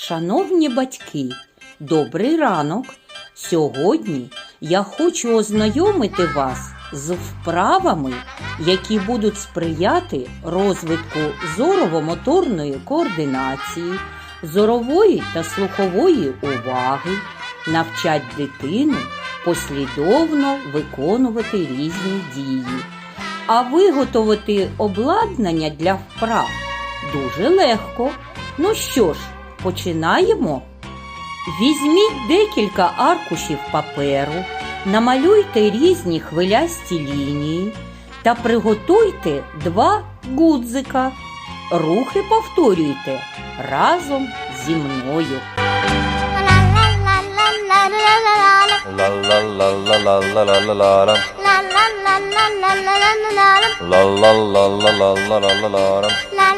Шановні батьки, добрий ранок! Сьогодні я хочу ознайомити вас з вправами, які будуть сприяти розвитку зорово-моторної координації, зорової та слухової уваги, навчать дитину послідовно виконувати різні дії. А виготовити обладнання для вправ дуже легко. Ну що ж, починаємо. Візьміть декілька аркушів паперу, намалюйте різні хвилясті лінії та приготуйте два гудзика. Рухи повторюйте разом зі мною. La la la la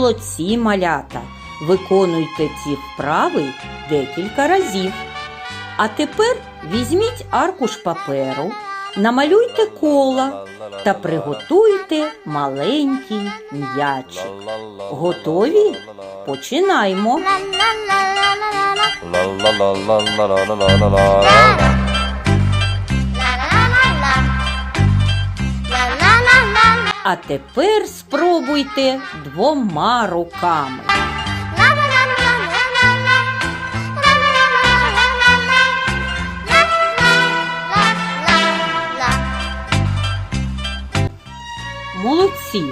Молодці малята! Виконуйте ці вправи декілька разів. А тепер візьміть аркуш паперу, намалюйте кола та приготуйте маленький м'ячик. Готові? Починаємо. А тепер спробуйте двома руками. Молодці!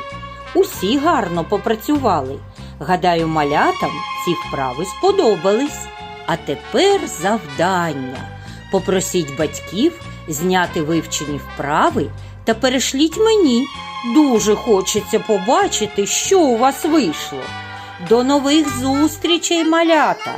Усі гарно попрацювали. Гадаю, малятам ці вправи сподобались. А тепер завдання. Попросіть батьків зняти вивчені вправи та перешліть мені. Дуже хочеться побачити, що у вас вийшло. До нових зустрічей, малята!